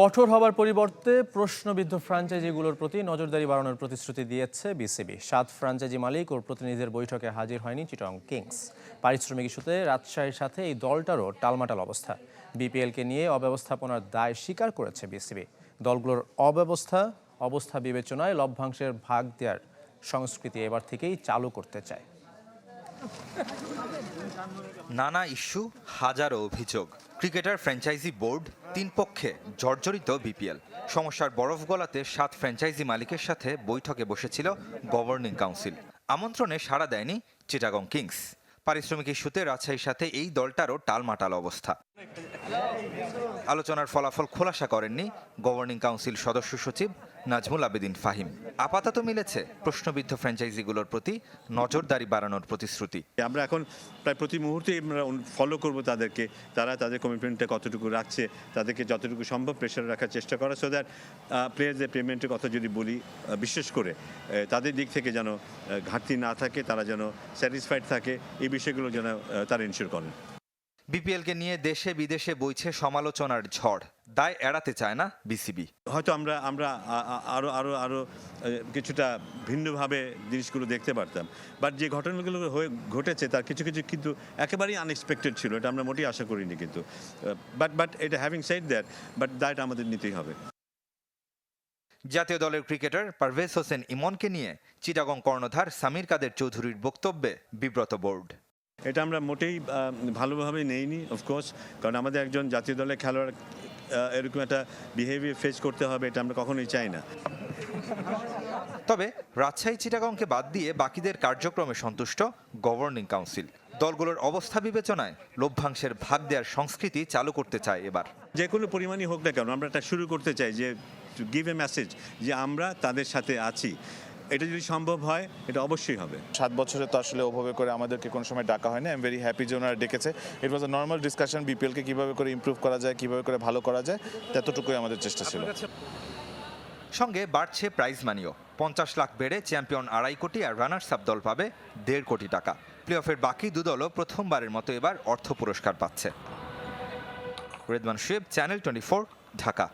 কঠোর হবার পরিবর্তে প্রশ্নবিদ্ধ ফ্র্যাঞ্চাইজিগুলোর প্রতি নজরদারি বাড়ানোর প্রতিশ্রুতি দিয়েছে বিসিবি। সাত ফ্র্যাঞ্চাইজি মালিক ও প্রতিনিধিদের বৈঠকে হাজির হয়নি চিটং কিংস। পারিশ্রমিক ইস্যুতে রাজশাহীর সাথে এই দলটারও টালমাটাল অবস্থা। বিপিএলকে নিয়ে অব্যবস্থাপনার দায় স্বীকার করেছে বিসিবি। দলগুলোর অব্যবস্থা, অবস্থা বিবেচনায় লভ্যাংশের ভাগ দেওয়ার সংস্কৃতি এবার থেকেই চালু করতে চায়। নানা ইস্যু, হাজারো অভিযোগ। ক্রিকেটার ফ্র্যাঞ্চাইজি বোর্ড, তিন পক্ষে জর্জরিত বিপিএল। সমস্যার বরফ গলাতে সাত ফ্র্যাঞ্চাইজি মালিকের সাথে বৈঠকে বসেছিল গভর্নিং কাউন্সিল। আমন্ত্রণে সাড়া দেয়নি চিটাগং কিংস। পারিশ্রমিক ইস্যুতে রাজশাহীর সাথে এই দলটারও টালমাটাল অবস্থা। আলোচনার ফলাফল খোলাসা করেননি গভর্নিং কাউন্সিল সদস্য সচিব নাজমুল আবেদিন ফাহিম। আপাতত মিলেছে প্রশ্নবিদ্ধ ফ্র্যাঞ্চাইজিগুলোর প্রতি নজরদারি বাড়ানোর প্রতিশ্রুতি। আমরা এখন প্রায় প্রতি মুহূর্তে আমরা ফলো করব তাদেরকে তারা তাদের কমিটমেন্টটা কতটুকু রাখছে তাদেরকে যতটুকু সম্ভব প্রেশারে রাখার চেষ্টা করা সো দ্যাট প্লেয়ারদের পেমেন্টের কথা যদি বলি বিশেষ করে তাদের দিক থেকে যেন ঘাটতি না থাকে তারা যেন স্যাটিসফাইড থাকে এই বিষয়গুলো যেন তারা ইনশিওর করেন। বিপিএলকে নিয়ে দেশে বিদেশে বইছে সমালোচনার ঝড়। দায় এড়াতে চায় না বিসিবি। হয়তো আমরা আমরা আ- আ- আরও আরও আরও কিছুটা ভিন্নভাবে জিনিসগুলো দেখতে পারতাম। বাট যে ঘটনাগুলো হয়ে ঘটেছে তার কিছু কিছু কিন্তু একেবারেই আনএক্সপেক্টেড ছিল এটা আমরা মোটেই আশা করিনি কিন্তু। বাট বাট এটা হ্যাভিং সাইড দ্যাট বাট দায়টা আমাদের নিতেই হবে। জাতীয় দলের ক্রিকেটার পারভেজ হোসেন ইমনকে নিয়ে চিটাগং কর্ণধার সামির কাদের চৌধুরীর বক্তব্যে বিব্রত বোর্ড। এটা আমরা মোটেই ভালোভাবে নেইনি অফকোর্স কারণ আমাদের একজন জাতীয় দলের খেলোয়াড় এরকম একটা বিহেভিয়ার ফেস করতে হবে এটা আমরা কখনোই চাই না। তবে রাজশাহী চিটাগংকে বাদ দিয়ে বাকিদের কার্যক্রমে সন্তুষ্ট গভর্নিং কাউন্সিল দলগুলোর অবস্থা বিবেচনায় লভ্যাংশের ভাগ দেওয়ার সংস্কৃতি চালু করতে চায় এবার। যে কোনো পরিমাণই হোক না কেন আমরা এটা শুরু করতে চাই যে গিভ এ মেসেজ যে আমরা তাদের সাথে আছি। এটা যদি সম্ভব হয় এটা অবশ্যই হবে। সাত বছরে তো আসলে ওভাবে করে আমাদেরকে কোনো সময় ডাকা হয়নি। আই এম ভেরি হ্যাপি যে ওনারা ডেকেছে। ইট ওয়াজ আ নর্মাল ডিসকাশন বিপিএলকে কীভাবে করে ইমপ্রুভ করা যায় কীভাবে করে ভালো করা যায় ততটুকুই আমাদের চেষ্টা ছিল। সঙ্গে বাড়ছে প্রাইজ মানিও পঞ্চাশ লাখ বেড়ে চ্যাম্পিয়ন আড়াই কোটি আর রানার্স আপ দল পাবে দেড় কোটি টাকা। প্লে অফের বাকি দুদলও প্রথমবারের মতো এবার অর্থ পুরস্কার পাচ্ছে। রেদমান শিব চ্যানেল টোয়েন্টি ঢাকা।